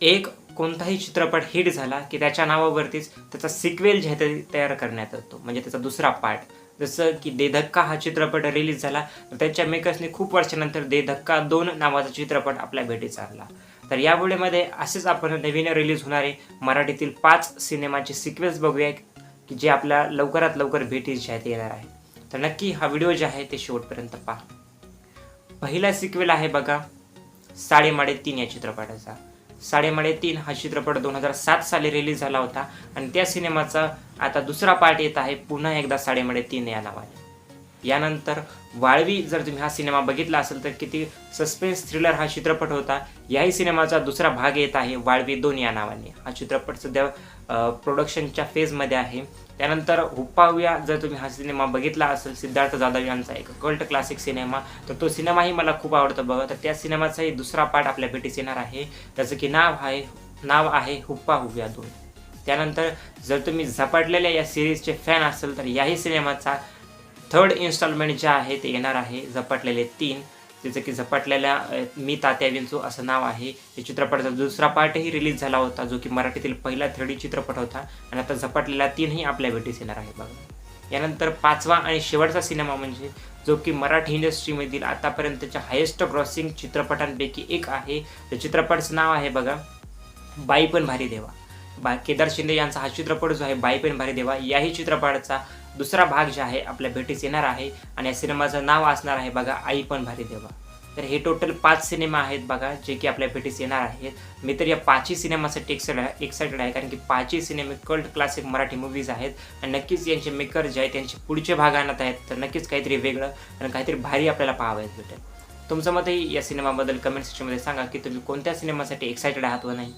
एक कोणताही चित्रपट हिट झाला की त्याच्या नावावरतीच त्याचा सिक्वेल जे आहे तयार करण्यात येतो. म्हणजे त्याचा दुसरा पार्ट जसं की दे धक्का हा चित्रपट रिलीज झाला तर त्याच्या मेकर्सने खूप वर्षानंतर दे धक्का दोन नावाचा चित्रपट आपल्या भेटीस आणला तर या वेळेमध्ये असेच आपण नवीन रिलीज होणारे मराठीतील पाच सिनेमाचे सिक्वेल्स बघूया की जे आपल्या लवकरात लवकर भेटीस जे आहे ते येणार आहे. तर नक्की हा व्हिडिओ जे आहे ते शेवटपर्यंत पहा. पहिला सिक्वेल आहे बघा साडेमाडे तीन या चित्रपटाचा. साडेमाडे तीन हा चित्रपट दोन हजार सात साली रिलीज झाला होता. आणि त्या सिनेमाचा आता दुसरा पार्ट येत आहे. पुन्हा एकदा साडेमाडे तीन या नावाने. यानंतर वाळवी जर तुम्ही हा सिनेमा बघितला असेल तर किती सस्पेन्स थ्रिलर हा चित्रपट होता याही सिनेमाचा दुसरा भाग येत आहे वाळवी दोन या नावाने. हा चित्रपट सध्या प्रोडक्शनच्या फेजमध्ये आहे. त्यानंतर हुप्पाव्या जर तुम्ही हा सिनेमा बघितला असेल सिद्धार्थ जाधव यांचा एक कल्ट क्लासिक सिनेमा तर तो सिनेमाही मला खूप आवडतो बघा. तर त्या सिनेमाचाही दुसरा पार्ट आपल्या भेटीस येणार आहे. त्याचं की नाव आहे नाव आहे हुप्पा हुव्या दोन. त्यानंतर जर तुम्ही झपाटलेल्या या सिरीजचे फॅन असेल तर याही सिनेमाचा थर्ड इन्स्टॉलमेंट जे आहे ते येणार आहे झपाटलेले तीन. त्याचं की झपाटलेल्या मी तात्या विंचू असं नाव आहे. या चित्रपटाचा दुसरा पार्टही रिलीज झाला होता जो की मराठीतील पहिला थर्डी चित्रपट होता. आणि आता झपाटलेला तीनही आपल्या भेटीस येणार आहे बघा. यानंतर पाचवा आणि शेवटचा सिनेमा म्हणजे जो की मराठी इंडस्ट्रीमधील आतापर्यंतच्या हायेस्ट क्रॉसिंग चित्रपटांपैकी एक आहे. त्या चित्रपटाचं नाव आहे बघा बाई पण भारी देवा. बा केदार शिंदे यांचा हा चित्रपट जो आहे बाई पण भारी देवा याही चित्रपटाचा दुसरा भाग जे आहे आपल्या भेटीस येणार आहे आणि या सिनेमाचं नाव असणार आहे बघा आई पण भारी देवा. तर हे टोटल पाच सिनेमा आहेत बघा जे की आपल्या भेटीस येणार आहेत. मी तर या पाचही सिनेमासाठी एक्साइट आहे एक्साइटेड आहे कारण की पाचही सिनेमे कल्ट क्लासिक मराठी मूवीज आहेत. आणि नक्कीच यांचे मेकर जे आहेत त्यांचे पुढचे भाग आणत आहेत तर नक्कीच काहीतरी वेगळं आणि काहीतरी भारी आपल्याला पाहावयास भेटेल. तुमचं मतही या सिनेमाबद्दल कमेंट सेक्शनमध्ये सांगा की तुम्ही कोणत्या सिनेमासाठी एक्साइटेड आहात व नाही?